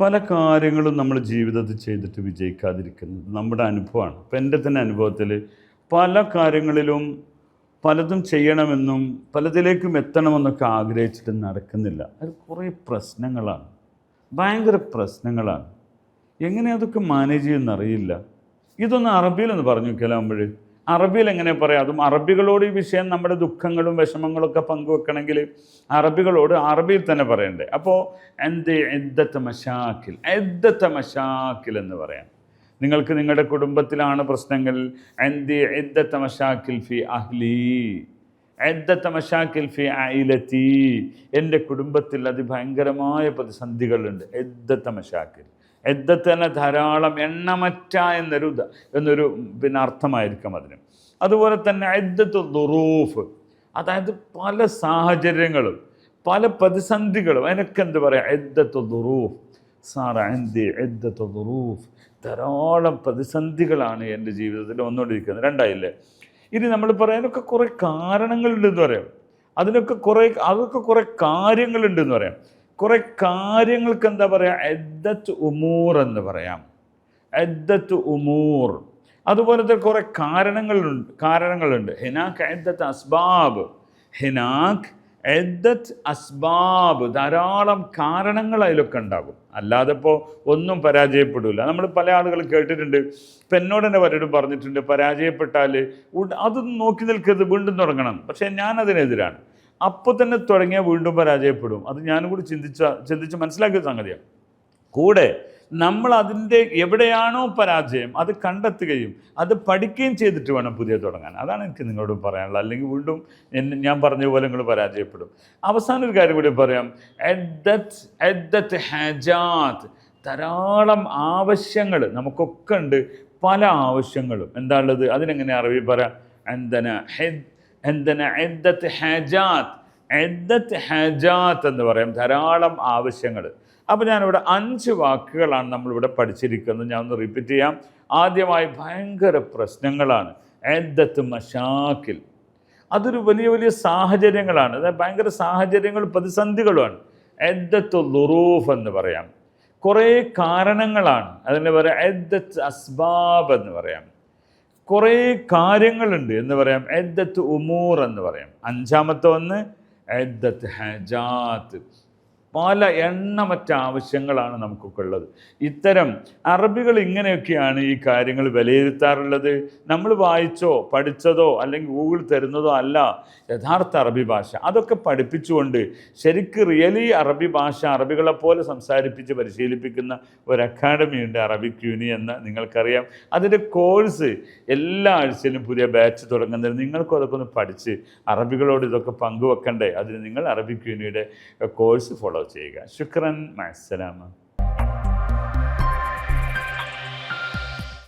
പല കാര്യങ്ങളും നമ്മൾ ജീവിതത്തിൽ ചെയ്തിട്ട് വിജയിക്കാതിരിക്കുന്നത് നമ്മുടെ അനുഭവമാണ്. ഇപ്പം എന്റെ തന്നെ അനുഭവത്തിൽ പല കാര്യങ്ങളിലും പലതും ചെയ്യണമെന്നും പലതിലേക്കും എത്തണമെന്നൊക്കെ ആഗ്രഹിച്ചിട്ട് നടക്കുന്നില്ല. അത് കുറേ പ്രശ്നങ്ങളാണ്. ഭയങ്കര പ്രശ്നങ്ങളാണ്. എങ്ങനെ അതൊക്കെ മാനേജ് ചെയ്യുമെന്നറിയില്ല. ഇതൊന്ന് അറബിയിലൊന്ന് പറഞ്ഞു നോക്കിയാലാകുമ്പോൾ അറബിയിൽ എങ്ങനെ പറയാം? അതും അറബികളോട് ഈ വിഷയം നമ്മുടെ ദുഃഖങ്ങളും വിഷമങ്ങളും ഒക്കെ പങ്കുവെക്കണമെങ്കിൽ അറബികളോട് അറബിയിൽ തന്നെ പറയണ്ടേ. അപ്പോൾ എന്ത് എദ്ദത്ത മഷാക്കിൽ എദ്ദത്ത മഷാക്കിൽ എന്ന് പറയാം. നിങ്ങൾക്ക് നിങ്ങളുടെ കുടുംബത്തിലാണ് പ്രശ്നങ്ങൾ. എന്ത് എദ്ദത്ത മഷാക്കിൽ ഫി അഹ്ലി എദ്ദത്ത മഷാക്കിൽ ഫി അയിലത്തി. എന്റെ കുടുംബത്തിൽ അതിഭയങ്കരമായ പ്രതിസന്ധികളുണ്ട്. എദ്ദത്ത മഷാക്കിൽ എദ്ദത്ത് ധാരാളം എണ്ണമറ്റ എന്നൊരു എന്നൊരു പിന്നെ അർത്ഥമായിരിക്കും അതിന്. അതുപോലെ തന്നെ എദ്ദത്ത് ദുറൂഫ്. അതായത് പല സാഹചര്യങ്ങളും പല പ്രതിസന്ധികളും. അതിനൊക്കെ എന്ത് പറയാം? എദ്ദത്ത് ദുറൂഫ്. സാറ എന്തി എദ്ദത്ത് ദുറൂഫ്? ധാരാളം പ്രതിസന്ധികളാണ് എന്റെ ജീവിതത്തിൽ വന്നുകൊണ്ടിരിക്കുന്നത്. രണ്ടായില്ലേ? ഇനി നമ്മൾ പറയാനൊക്കെ കുറേ കാരണങ്ങളുണ്ടെന്ന് പറയാം. അതിനൊക്കെ കുറേ അതൊക്കെ കുറേ കാര്യങ്ങളുണ്ടെന്ന് പറയാം. കുറേ കാര്യങ്ങൾക്ക് എന്താ പറയുക എദ്ദത്ത് ഉമൂർ എന്ന് പറയാം. എദ്ദത്ത് ഉമൂർ. അതുപോലത്തെ കുറേ കാരണങ്ങളുണ്ട് കാരണങ്ങളുണ്ട്. ഹിനാക്ക് എദ്ദത്ത് അസ്ബാബ്. ഹിനാക്ക് എദ്ദത്ത് അസ്ബാബ്. ധാരാളം കാരണങ്ങൾ അതിലൊക്കെ ഉണ്ടാകും. അല്ലാതെ ഇപ്പോൾ ഒന്നും പരാജയപ്പെടില്ല നമ്മൾ പല ആളുകൾ കേട്ടിട്ടുണ്ട്. ഇപ്പം എന്നോട് തന്നെ പലരും പറഞ്ഞിട്ടുണ്ട് പരാജയപ്പെട്ടാൽ അതൊന്നും നോക്കി നിൽക്കരുത് വീണ്ടും തുടങ്ങണം. പക്ഷേ ഞാൻ അതിനെതിരാണ് അപ്പോൾ തന്നെ തുടങ്ങിയാൽ വീണ്ടും പരാജയപ്പെടും. അത് ഞാനും കൂടി ചിന്തിച്ച ചിന്തിച്ച് മനസ്സിലാക്കിയ സംഗതിയാണ്. കൂടെ നമ്മൾ അതിന്റെ എവിടെയാണോ പരാജയം അത് കണ്ടെത്തുകയും അത് പഠിക്കുകയും ചെയ്തിട്ട് വേണം പുതിയ തുടങ്ങാൻ. അതാണ് എനിക്ക് നിങ്ങളോട് പറയാനുള്ളത്. അല്ലെങ്കിൽ വീണ്ടും ഞാൻ പറഞ്ഞ പോലെ നിങ്ങൾ പരാജയപ്പെടും. അവസാന ഒരു കാര്യം കൂടി പറയാം. എഡ്ദത്ത് ഹജാത്ത് ധാരാളം ആവശ്യങ്ങൾ നമുക്കൊക്കെ ഉണ്ട്. പല ആവശ്യങ്ങളും. എന്താ ഉള്ളത്? അതിനെങ്ങനെ അറിവി പറയാം? എന്തന ഹെദ് എന്തന എദ്ദത്ത് ഹജാത്ത്. എദ്ദത്ത് ഹജാത്ത് എന്ന് പറയും. ധാരാളം ആവശ്യങ്ങൾ. അപ്പോൾ ഞാനിവിടെ അഞ്ച് വാക്കുകളാണ് നമ്മളിവിടെ പഠിച്ചിരിക്കുന്നത്. ഞാൻ ഒന്ന് റിപ്പീറ്റ് ചെയ്യാം. ആദ്യമായി ഭയങ്കര പ്രശ്നങ്ങളാണ്. എദ്ദത്ത് മഷാക്കിൽ അതൊരു വലിയ വലിയ സാഹചര്യങ്ങളാണ്. അതായത് ഭയങ്കര സാഹചര്യങ്ങളും പ്രതിസന്ധികളുമാണ്. എദ്ദത്ത് ലുറൂഫ് എന്ന് പറയാം. കുറേ കാരണങ്ങളാണ്. അതിന് പറയാം എദ്ദത്ത് അസ്ബാബ് എന്ന് പറയാം. കുറേ കാര്യങ്ങളുണ്ട് എന്ന് പറയാം. എദ്ദത്ത് ഉമൂർ എന്ന് പറയാം. അഞ്ചാമത്തെ ഒന്ന് എദ്ദത്ത് ഹജാത്ത്. പല എണ്ണമറ്റ ആവശ്യങ്ങളാണ് നമുക്കൊക്കെ ഉള്ളത്. ഇത്തരം അറബികൾ ഇങ്ങനെയൊക്കെയാണ് ഈ കാര്യങ്ങൾ വിലയിരുത്താറുള്ളത്. നമ്മൾ വായിച്ചോ പഠിച്ചതോ അല്ലെങ്കിൽ ഗൂഗിൾ തരുന്നതോ അല്ല യഥാർത്ഥ അറബി ഭാഷ. അതൊക്കെ പഠിപ്പിച്ചുകൊണ്ട് ശരിക്ക് റിയലി അറബി ഭാഷ അറബികളെ പോലെ സംസാരിപ്പിച്ച് പരിശീലിപ്പിക്കുന്ന ഒരു അക്കാഡമി ഉണ്ട് അറബിക് യൂണി എന്ന് നിങ്ങൾക്കറിയാം. അതിന്റെ കോഴ്സ് എല്ലാ ആഴ്ചയിലും പുതിയ ബാച്ച് തുടങ്ങുന്നത് നിങ്ങൾക്കും അതൊക്കെ ഒന്ന് പഠിച്ച് അറബികളോട് ഇതൊക്കെ പങ്കുവെക്കണ്ടേ? അതിന് നിങ്ങൾ അറബിക് യൂണിയുടെ കോഴ്സ് ഫോളോ الله وتعيقا شكرا مع السلامة.